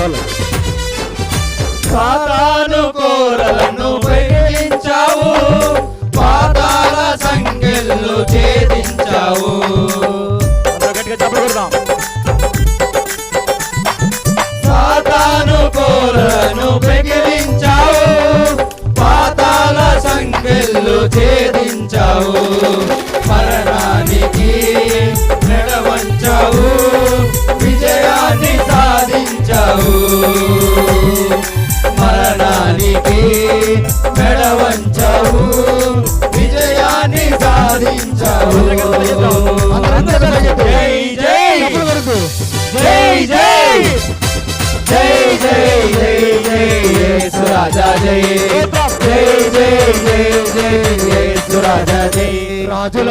చెప్పాలి సాతాను కోరలను పెగిలించావు పాతాల సంఖ్యలు ఛేదించావు. అందరూ గట్టిగా చెప్పలు కొడదాం. సాతాను కోరలను సాధించావు అందరూ జై జై చెప్పలు జై జై జై జై జై జై యేసు జై జై జై జై జై జై రాజుల